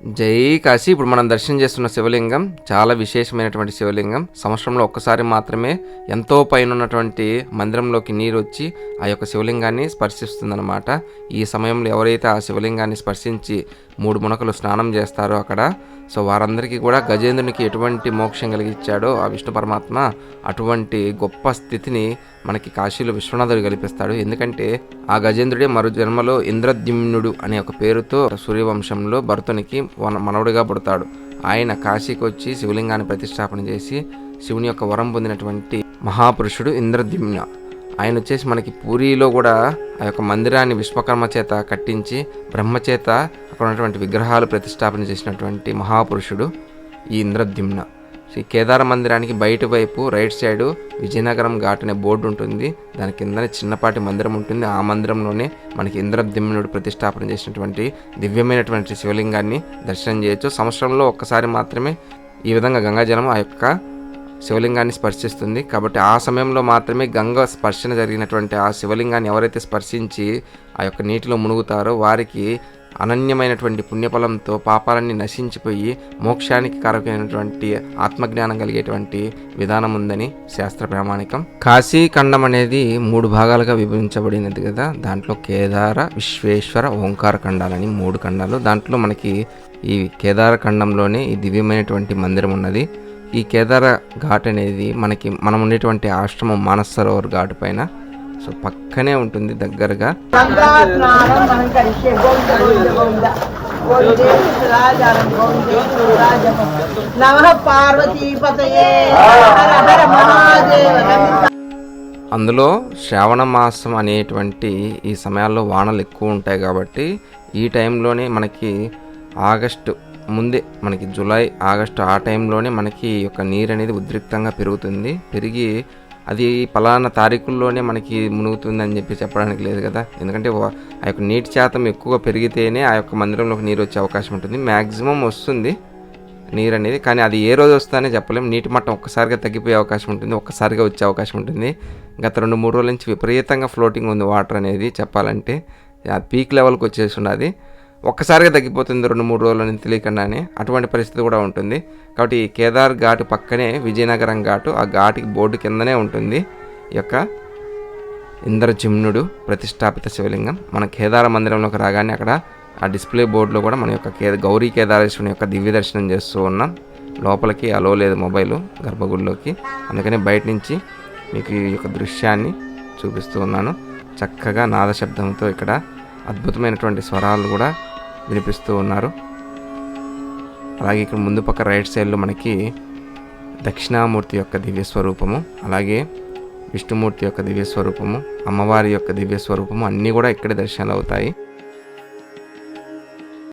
జై కాశీ. ఇప్పుడు మనం దర్శనం చేస్తున్న శివలింగం చాలా విశేషమైనటువంటి శివలింగం. సంవత్సరంలో ఒక్కసారి మాత్రమే ఎంతో పైన ఉన్నటువంటి మందిరంలోకి నీరు వచ్చి ఆ యొక్క శివలింగాన్ని స్పర్శిస్తుందన్నమాట. ఈ సమయంలో ఎవరైతే ఆ శివలింగాన్ని స్పర్శించి మూడు మునకలు స్నానం చేస్తారో అక్కడ సో వారందరికీ కూడా గజేంద్రునికి ఎటువంటి మోక్షం కలిగించాడో ఆ విష్ణు పరమాత్మ అటువంటి గొప్ప స్థితిని మనకి కాశీలో విశ్వనాథుడు కల్పిస్తాడు. ఎందుకంటే ఆ గజేంద్రుడే మరో జన్మలో ఇంద్రద్యుమ్నుడు అనే ఒక పేరుతో సూర్యవంశంలో భరతునికి వన- మనవడిగా పుడతాడు. ఆయన కాశీకి వచ్చి శివలింగాన్ని ప్రతిష్టాపన చేసి శివుని యొక్క వరం పొందినటువంటి మహాపురుషుడు ఇంద్రద్యుమ్న. ఆయన వచ్చేసి మనకి పూరిలో కూడా ఆ యొక్క మందిరాన్ని విశ్వకర్మ చేత కట్టించి బ్రహ్మచేత అక్కడ ఉన్నటువంటి విగ్రహాలు ప్రతిష్టాపన చేసినటువంటి మహాపురుషుడు ఈ ఇంద్రద్యుమ్న. శ్రీ కేదార మందిరానికి బయట వైపు రైట్ సైడ్ విజయనగరం ఘాట్ అనే బోర్డు ఉంటుంది. దాని కిందనే చిన్నపాటి మందిరం ఉంటుంది. ఆ మందిరంలోనే మనకి ఇంద్రద్యుమ్నుడు ప్రతిష్టాపన చేసినటువంటి దివ్యమైనటువంటి శివలింగాన్ని దర్శనం చేయొచ్చు. సంవత్సరంలో ఒక్కసారి మాత్రమే ఈ విధంగా గంగాజలం ఆ యొక్క శివలింగాన్ని స్పర్శిస్తుంది. కాబట్టి ఆ సమయంలో మాత్రమే గంగ స్పర్శన జరిగినటువంటి ఆ శివలింగాన్ని ఎవరైతే స్పర్శించి ఆ యొక్క నీటిలో మునుగుతారో వారికి అనన్యమైనటువంటి పుణ్యఫలంతో పాపాలన్నీ నశించిపోయి మోక్షానికి కారకమైనటువంటి ఆత్మజ్ఞానం కలిగేటువంటి విధానం ఉందని శాస్త్ర ప్రామాణికం కాశీ ఖండం అనేది మూడు భాగాలుగా విభజించబడినది కదా. దాంట్లో కేదార విశ్వేశ్వర ఓంకార ఖండాలని మూడు ఖండాలు. దాంట్లో మనకి ఈ కేదార ఖండంలోనే ఈ దివ్యమైనటువంటి మందిరం ఉన్నది. ఈ కేదార ఘాట్ అనేది మనకి మనం ఉండేటువంటి ఆశ్రమం మానసరోవర్ ఘాట్ పైన సో పక్కనే ఉంటుంది దగ్గరగా. అందులో శ్రావణ మాసం అనేటువంటి ఈ సమయాల్లో వానలు ఎక్కువ ఉంటాయి కాబట్టి ఈ టైంలోనే మనకి ఆగస్టు ముందే మనకి జూలై ఆగస్టు ఆ టైంలోనే మనకి యొక్క నీరు అనేది ఉద్రిక్తంగా పెరుగుతుంది. పెరిగి అది పలానా తారీఖుల్లోనే మనకి మునుగుతుంది అని చెప్పి చెప్పడానికి లేదు కదా. ఎందుకంటే ఆ యొక్క నీటి శాతం ఎక్కువ పెరిగితేనే ఆ యొక్క మందిరంలోకి నీరు వచ్చే అవకాశం ఉంటుంది. మ్యాక్సిమం వస్తుంది నీరు అనేది. కానీ అది ఏ రోజు వస్తానే చెప్పలేం. నీటి మట్టం ఒక్కసారిగా తగ్గిపోయే అవకాశం ఉంటుంది. ఒక్కసారిగా వచ్చే అవకాశం ఉంటుంది. గత రెండు మూడు రోజుల నుంచి విపరీతంగా ఫ్లోటింగ్ ఉంది వాటర్ అనేది చెప్పాలంటే. పీక్ లెవెల్కి వచ్చేసి ఉన్నది. ఒక్కసారిగా తగ్గిపోతుంది రెండు మూడు రోజుల నుంచి తెలియకుండానే. అటువంటి పరిస్థితి కూడా ఉంటుంది. కాబట్టి ఈ కేదార్ ఘాటు పక్కనే విజయనగరం ఘాటు ఆ ఘాటుకి బోర్డు కిందనే ఉంటుంది. ఈ యొక్క ఇంద్రజిమ్నుడు ప్రతిష్టాపిత శివలింగం. మన కేదార మందిరంలోకి రాగానే అక్కడ ఆ డిస్ప్లే బోర్డులో కూడా మన యొక్క కే గౌరీ కేదారేశ్వరుని యొక్క దివ్య దర్శనం చేస్తూ ఉన్నాం. లోపలికి అలో లేదు మొబైల్ గర్భగుడిలోకి. అందుకని బయట నుంచి మీకు ఈ యొక్క దృశ్యాన్ని చూపిస్తూ ఉన్నాను. చక్కగా నాదశబ్దంతో ఇక్కడ అద్భుతమైనటువంటి స్వరాలు కూడా వినిపిస్తూ ఉన్నారు. అలాగే ఇక్కడ ముందు పక్క రైట్ సైడ్లో మనకి దక్షిణామూర్తి యొక్క దివ్య స్వరూపము అలాగే విష్ణుమూర్తి యొక్క దివ్య స్వరూపము అమ్మవారి యొక్క దివ్య స్వరూపము అన్నీ కూడా ఇక్కడే దర్శనాలు అవుతాయి.